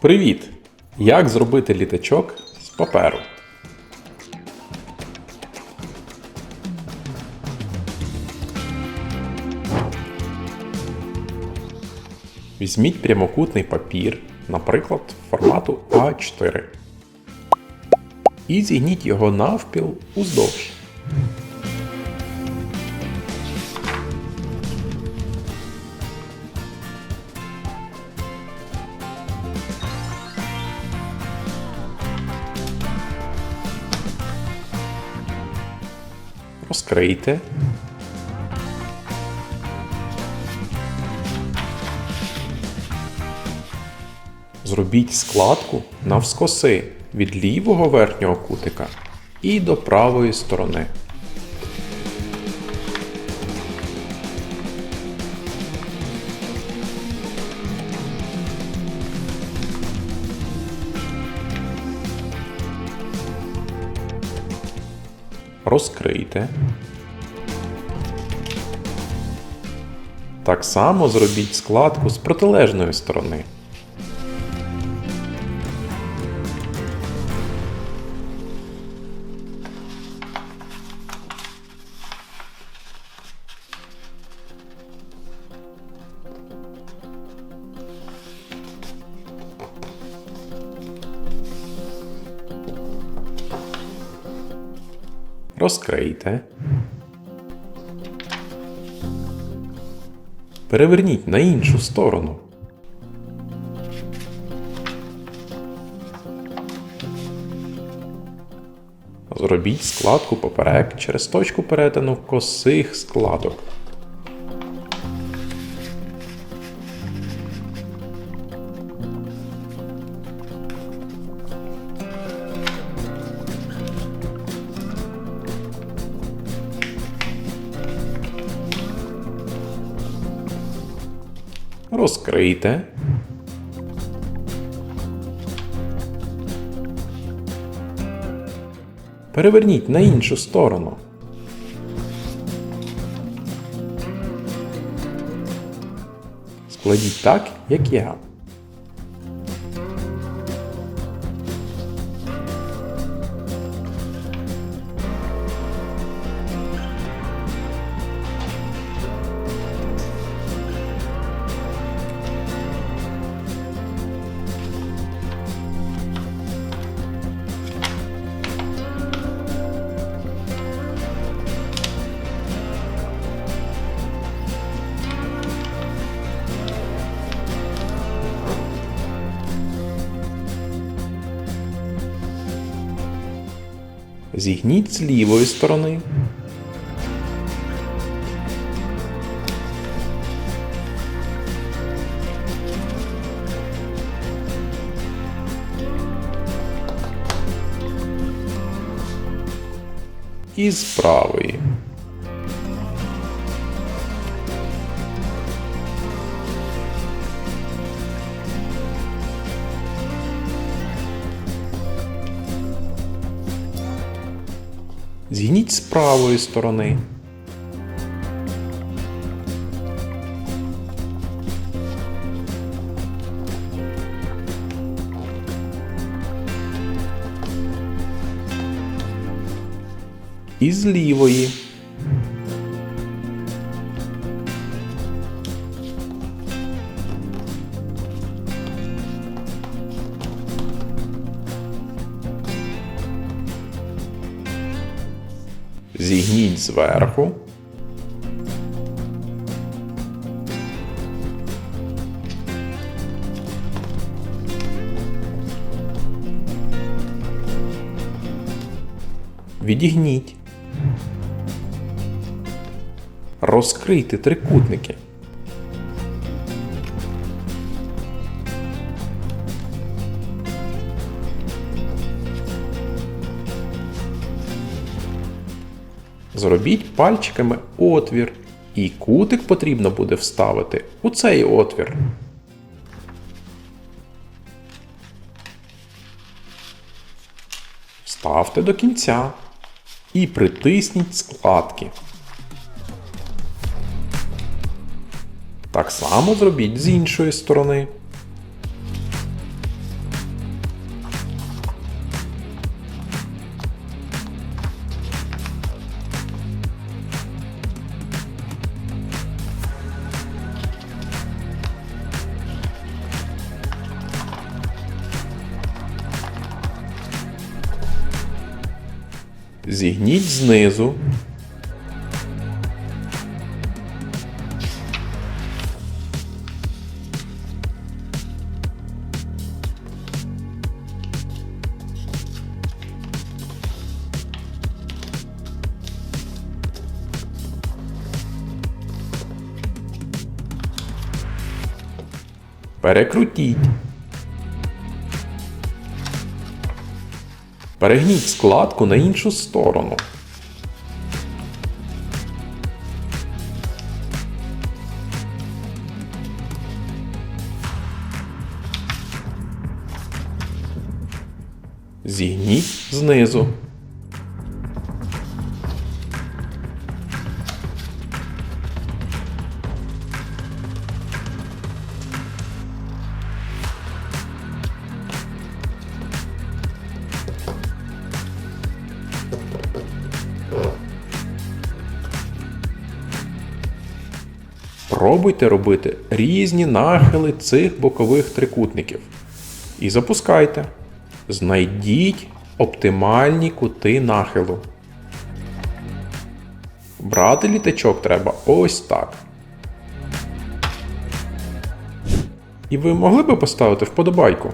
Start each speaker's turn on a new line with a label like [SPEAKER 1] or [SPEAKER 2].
[SPEAKER 1] Привіт! Як зробити літачок з паперу? Візьміть прямокутний папір, наприклад, формату А4. І зігніть його навпіл уздовж. Розкрийте. Зробіть складку навскоси від лівого верхнього кутика і до правої сторони. Розкрийте. Так само зробіть складку з протилежної сторони. Розкрийте. Переверніть на іншу сторону. Зробіть складку поперек через точку перетину косих складок. Розкрийте. Переверніть на іншу сторону. Складіть так, як я. Зігніть з лівої сторони. І з правої. Зігніть з правої сторони. І з лівої. Зігніть зверху. Відігніть. Розкрийте трикутники. Зробіть пальчиками отвір, і кутик потрібно буде вставити у цей отвір. Вставте до кінця і притисніть складки. Так само зробіть з іншої сторони. Зігніть знизу. Перекрутіть. Перегніть складку на іншу сторону. Зігніть знизу. Пробуйте робити різні нахили цих бокових трикутників. І запускайте. Знайдіть оптимальні кути нахилу. Брати літачок треба ось так. І ви могли би поставити вподобайку?